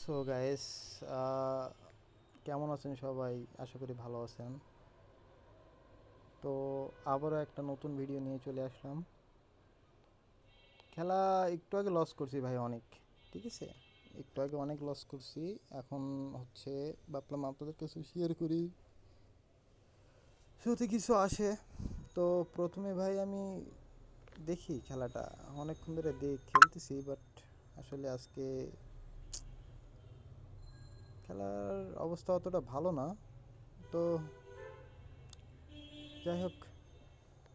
So guys কেমন আছেন সবাই? আশা করি ভালো আছেন। তো, আবারও একটা নতুন ভিডিও নিয়ে চলে আসলাম। খেলা একটু আগে লস করছি ভাই অনেক, ঠিক আছে? একটু আগে অনেক লস করছি। এখন হচ্ছে, ভাবলাম আপনাদের কাছে শেয়ার করি। যদি কিছু আসে। তো, প্রথমে ভাই আমি দেখি খেলাটা। অনেকক্ষণ ধরে দেখ খেলতেছি বাট আসলে আজকে খেলার অবস্থা অতটা ভালো না। তো যাই হোক,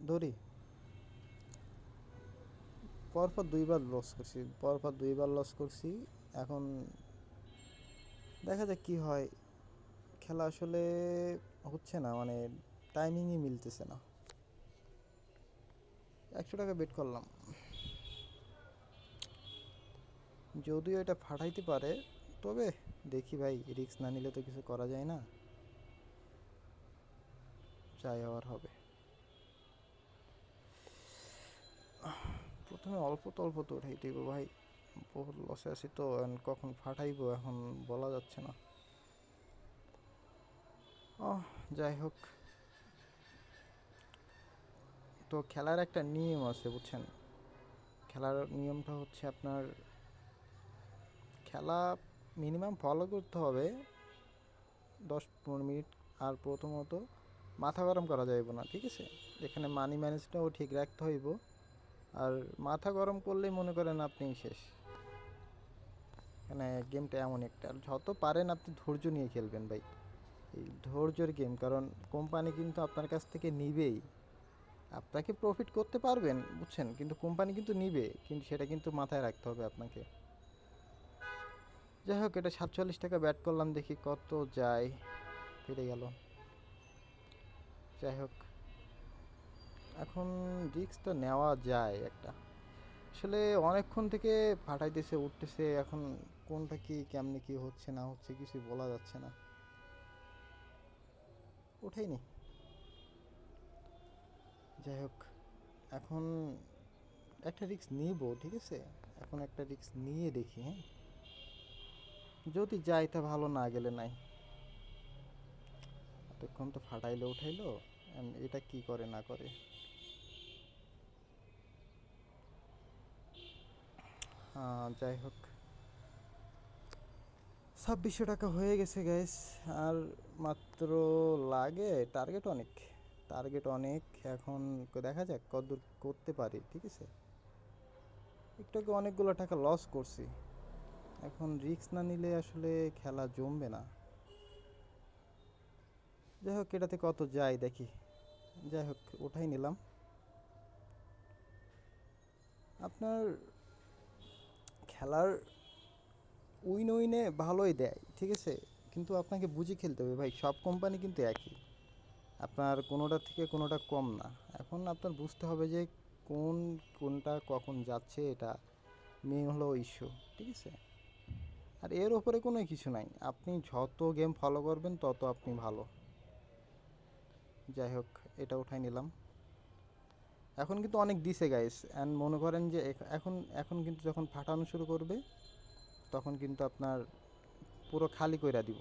ধরি। পরপর দুইবার লস করছি, পরপর দুইবার লস করছি। এখন দেখা যাক কি হয়। খেলা আসলে হচ্ছে না মানে টাইমিংই মিলতেছে না। একশো টাকা বেট করলাম। যদিও এটা ফাটাইতে পারে, তবে দেখি ভাই রিস্ক না নিলে তো কিছু করা যায় না। যাই হওয়ার হবে। প্রথমে অল্প তো অল্প তো উঠাই দিব ভাই। বহুত লসে আছি তো কখন ফাটাইবো এখন বলা যাচ্ছে না। ও যাই হোক। তো খেলার একটা নিয়ম আছে, বুঝছেন? খেলার নিয়মটা হচ্ছে আপনার, খেলা মিনিমাম ফলো করতে হবে। দশ পনেরো মিনিট আর প্রথমত মাথা গরম করা যাইব না, ঠিক আছে? এখানে মানি ম্যানেজটাও ঠিক রাখতে হইব। আর মাথা গরম করলেই মনে করেন আপনি শেষ। মানে গেমটা এমন একটা। যত পারেন আপনি ধৈর্য নিয়ে খেলবেন ভাই। এই ধৈর্যের গেম কারণ কোম্পানি কিন্তু আপনার কাছ থেকে নিবেই। আপনাকে প্রফিট করতে পারবেন, বুঝছেন? কিন্তু কোম্পানি কিন্তু নিবে। কিন্তু সেটা কিন্তু মাথায় রাখতে হবে আপনাকে। যাই হোক, এটা সাতচল্লিশ টাকা ব্যাট করলাম, দেখি কত যায়। ফিরে গেল। যাই হোক, এখন তো নেওয়া যায় একটা। আসলে অনেকক্ষণ থেকে ফাটাইতেছে, উঠতেছে, এখন কোনটা কি, কেমনে কি হচ্ছে, না হচ্ছে কিছু বলা যাচ্ছে না। ওঠাইনি যাই হোক, এখন একটা রিস্ক নিব, ঠিক আছে? এখন একটা রিস্ক নিয়ে দেখি হ্যাঁ? যদি যাই তা ভালো না গেলে নাই। এতক্ষণ তো ফাটাইলো, উঠাইলো এটা কি করে না করে? যাই হোক। ছাব্বিশশো টাকা হয়ে গেছে গ্যাস আর মাত্র লাগে টার্গেট অনেক। টার্গেট অনেক, এখন দেখা যাক কতদূর করতে পারি, ঠিক আছে? একটু অনেকগুলো টাকা লস করছি। এখন রিস্ক না নিলে আসলে খেলা জমবে না। যাই হোক, এটাতে কত যায় দেখি। যাই হোক ওঠাই নিলাম। আপনার খেলার উইন উইনে ভালোই দেয়, ঠিক আছে? কিন্তু আপনাকে বুঝে খেলতে হবে ভাই, সব কোম্পানি কিন্তু একই। আপনার কোনোটা থেকে কোনোটা কম না। এখন আপনার বুঝতে হবে যে কোন, কোনটা কখন যাচ্ছে, এটা মেন হলো ইস্যু ঠিক আছে? আর এর ওপরে কোনো কিছু নাই। আপনি যত গেম ফলো করবেন, তত আপনি ভালো। যাই হোক, এটা উঠাই নিলাম। এখন কিন্তু অনেক দিছে গাইস অ্যান্ড মনে করেন যে এখন এখন কিন্তু যখন ফাটানো শুরু করবে, তখন কিন্তু আপনার পুরো খালি কইরা দিব।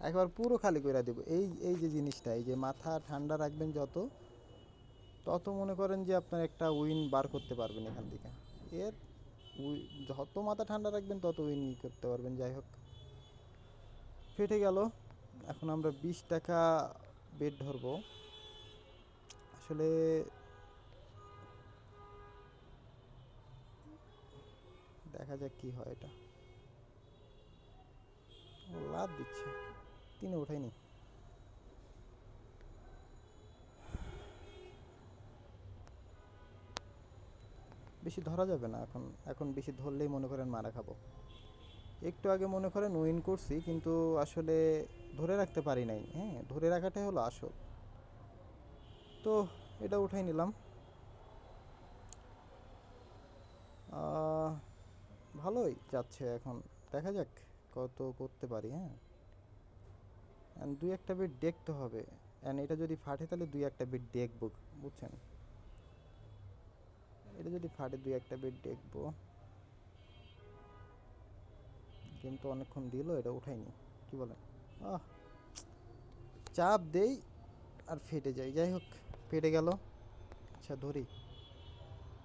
একবার পুরো খালি কইরা দিব। এই এই যে জিনিসটা, এই যে মাথা ঠান্ডা রাখবেন যত, তত মনে করেন যে আপনার একটা উইন বার করতে পারবেন এখান থেকে। এর উই- যত মাথা ঠান্ডা রাখবেন তত উইন করতে পারবেন, যাই হোক। ফেটে গেল। এখন আমরা বিশ টাকা বেড ধরবো। আসলে দেখা যাক কি হয় এটা। লাভ দিচ্ছে। তিনে উঠাইনি। বেশি ধরা যাবে না এখন এখন বেশি ধরলেই মনে করেন মারা খাব। একটু আগে মনে করেন উইন করছি, কিন্তু আসলে ধরে রাখতে পারি নাই হ্যাঁ? ধরে রাখাটাই হলো আসল। তো এটা উঠাই নিলাম। ভালোই যাচ্ছে এখন। দেখা যাক কত করতে পারি হ্যাঁ? দুই একটা বিট দেখতে হবে। অ্যান্ড এটা যদি ফাটে, তাহলে দুই একটা বিট দেখব, বুঝছেন? এটা যদি ফাটে দুই একটা বিট দেখব। কিন্তু অনেকক্ষণ দিল, এটা উঠাইনি কি বলেন? আহ, চাপ দেই আর ফেটে যায় যাই হোক, ফেটে গেল। আচ্ছা ধরি।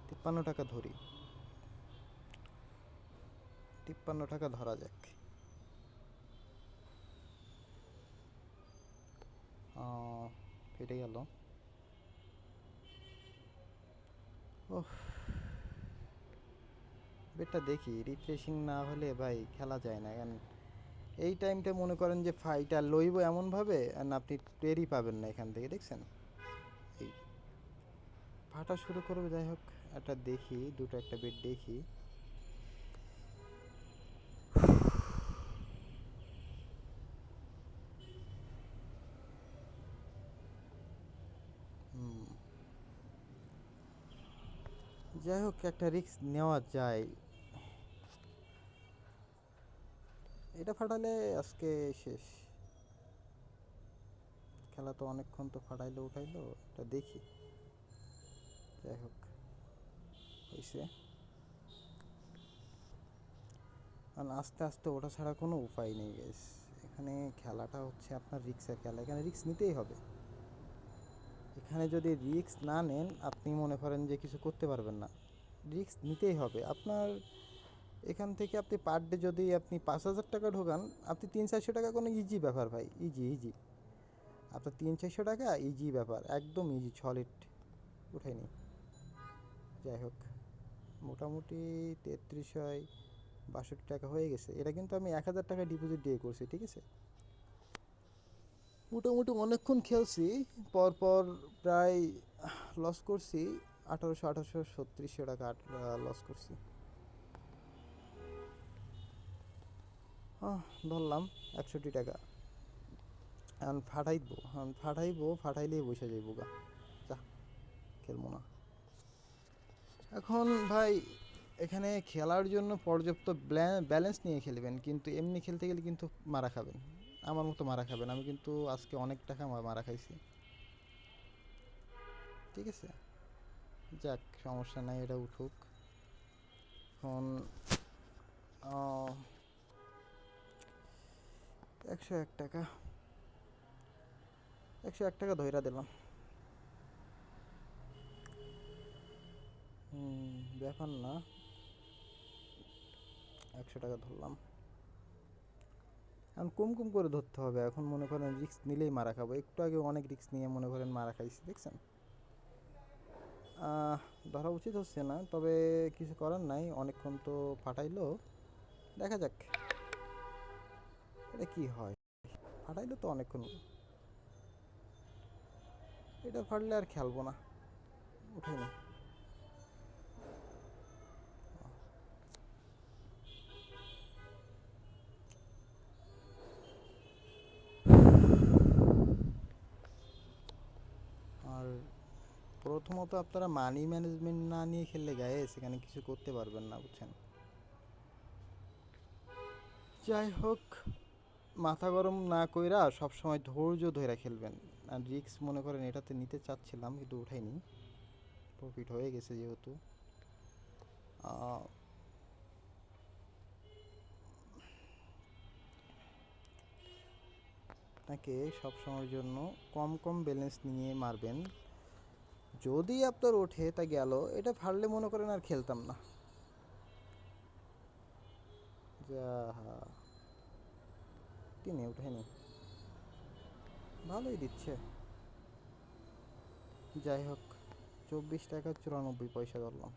তিপ্পান্ন টাকা ধরি। তিপ্পান্ন টাকা ধরা যাক। ফেটে গেল। ওহ। বেটটা দেখি রিফ্রেশিং না হলে ভাই খেলা যায় না। কারণ এই টাইমটা মনে করেন যে ফাইটা লইব এমনভাবে, আর আপনি টেরই পাবেন না এখান থেকে, দেখছেন? এই ফাটা শুরু করবে, যাই হোক, একটা দেখি, দুটো একটা বেড দেখি। যাই হোক, একটা রিস্ক নেওয়া যায়। এটা ফাটালে আজকে শেষ। খেলা তো অনেকক্ষণ তো ফাটাইলো, উঠাইলো, এটা দেখি। যাই হোক হয়েছে কারণ আস্তে আস্তে ওটা ছাড়া কোনো উপায় নেই গাইস এখানে খেলাটা হচ্ছে আপনার রিক্সের খেলা, এখানে রিক্স নিতেই হবে। এখানে যদি রিস্ক না নেন, আপনি মনে করেন যে কিছু করতে পারবেন না। রিস্ক নিতেই হবে। আপনার এখান থেকে আপনি পার ডে যদি আপনি পাঁচ হাজার টাকা ঢোকান, আপনি তিন চারশো টাকা কোনো ইজি ব্যাপার ভাই। ইজি ইজি আপনার তিন চারশো টাকা ইজি ব্যাপার। একদম ইজি সলিড উঠে নি যাই হোক, মোটামুটি তেত্রিশ হয়, বাষট্টি টাকা হয়ে গেছে। এটা কিন্তু আমি এক হাজার টাকা ডিপোজিট দিয়ে করছি, ঠিক আছে? মোটামুটি অনেকক্ষণ খেলছি, পরপর প্রায় লস করছি, আঠারোশো আঠারোশো ছত্রিশশো টাকা লস করছি। ধরলাম একষট্টি টাকা। এখন ফাটাইবো এখন ফাটাইবো, ফাটাইলেই বসে যাইবো গা। যা, খেলব না। এখন ভাই, এখানে খেলার জন্য পর্যাপ্ত ব্যালেন্স নিয়ে খেলবেন, কিন্তু এমনি খেলতে গেলে কিন্তু মারা খাবেন। আমার মতো মারা খাবেন। আমি কিন্তু আজকে অনেক টাকা মারা খাইছি। ঠিক আছে? যাক, সমস্যা নাই, এটা উঠুক। এখন একশো এক টাকা। একশো এক টাকা ধইরা দিলাম। ব্যাপার না। একশো টাকা ধরলাম। এখন কম কম করে ধরতে হবে। এখন মনে করেন রিস্ক নিলেই মারা খাব। একটু আগে অনেক রিস্ক নিয়ে মনে করেন মারা খাইছি, দেখছেন? ধরা উচিত হচ্ছে না, তবে কিছু করার নাই। অনেকক্ষণ তো ফাটাইলো। দেখা যাক। এটা কি হয়? ফাটাইলো তো অনেকক্ষণ। এটা ফাটলে আর খেলব না। উঠে না। প্রথমত আপনারা মানি ম্যানেজমেন্ট না নিয়ে খেললে গায়ে সেখানে কিছু করতে পারবেন না, বুঝছেন? যাই হোক, মাথা গরম না কইরা সবসময় ধৈর্য ধরে খেলবেন। আর রিস্ক মনে করেন এটাতে নিতে চাচ্ছিলাম, কিন্তু উঠাইনি। প্রফিট হয়ে গেছে যেহেতু। আপনাকে সবসময়ের জন্য কম কম ব্যালেন্স নিয়ে মারবেন। যদি আপনার ওঠে, তা গেল। এটা ফাড়লে মনে করেন আর খেলতাম না। যা তিনি উঠেনি ভালোই দিচ্ছে। যাই হোক, চব্বিশ টাকা চুরানব্বই পয়সা ধরলাম।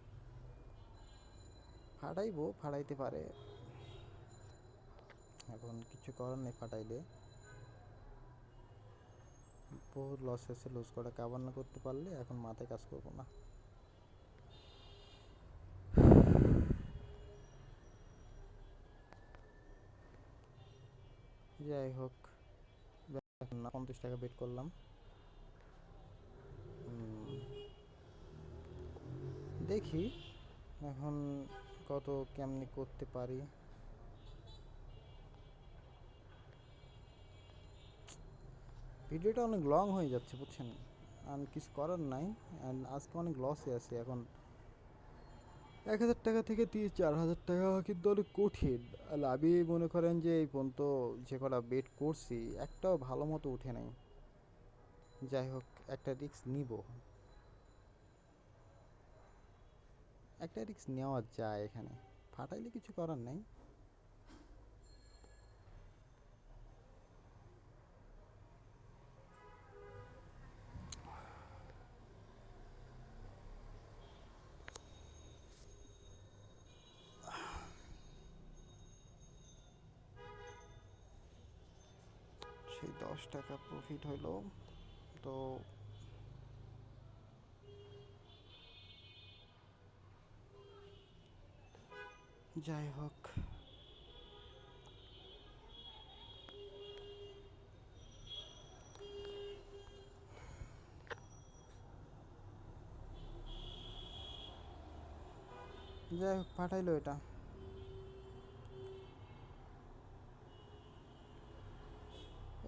ফাটাইবো ফাটাইতে পারে। এখন কিছু করার নেই ফাটাইলে। বহুত লস হয়েছে লুজ করা কাবার না করতে পারলে এখন মাথায় কাজ করব না। যাই হোক, পঞ্চাশ টাকা বেট করলাম। দেখি এখন কত কেমনি করতে পারি। ভিডিওটা অনেক লং হয়ে যাচ্ছে, বুঝছেন? আর কিছু করার নাই, and আজকে অনেক লসে আছে এখন। এক হাজার টাকা থেকে তিন চার হাজার টাকা কিন্তু অনেক কঠিন। আর আমি মনে করেন যে এই পর্যন্ত যে কটা বেট করছি, একটাও ভালো মতো উঠে নাই। যাই হোক, একটা রিস্ক নিব। একটা রিস্ক নেওয়া যায় এখানে। ফাটাইলে কিছু করার নাই। দশ টাকা প্রফিট হইল। তো যাই হোক। যাই হোক পাঠাইলো এটা।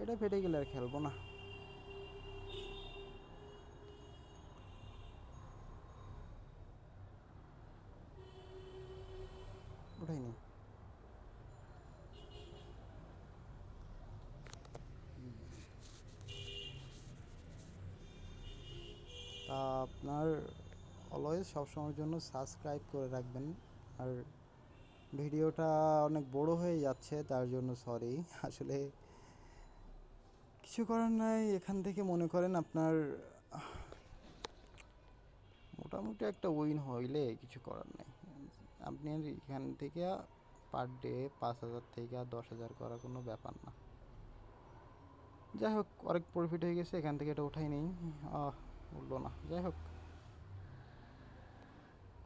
এটা ফেটে গেলে আর খেলব না। তা আপনার অলওয়েজ সবসময়ের জন্য সাবস্ক্রাইব করে রাখবেন। আর ভিডিওটা অনেক বড় হয়ে যাচ্ছে, তার জন্য সরি আসলে কিছু করার নাই, এখান থেকে মনে করেন আপনার মোটামুটি একটা উইন হইলে কিছু করার নাই। আপনি এখান থেকে পার ডে পাঁচ হাজার থেকে দশ হাজার করা কোনো ব্যাপার না। যাই হোক, অনেক প্রফিট হয়ে গেছে, এখান থেকে এটা ওঠাই নেই। আহ, উঠল না। যাই হোক,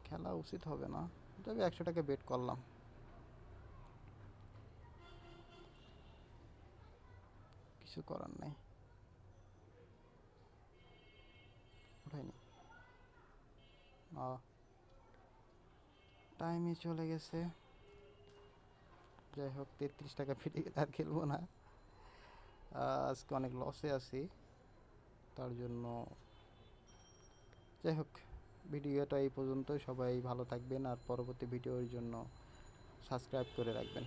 খেলা উচিত হবে না। তবে একশো টাকা বেট করলাম। কিছু করার নাই। উঠাইনি। টাইমে চলে গেছে। যাই হোক, তেত্রিশ টাকা ফিরে আর খেলব না। আজকে অনেক লসে আছি। তার জন্য যাই হোক, ভিডিওটা এই পর্যন্তই। সবাই ভালো থাকবেন আর পরবর্তী ভিডিওর জন্য সাবস্ক্রাইব করে রাখবেন।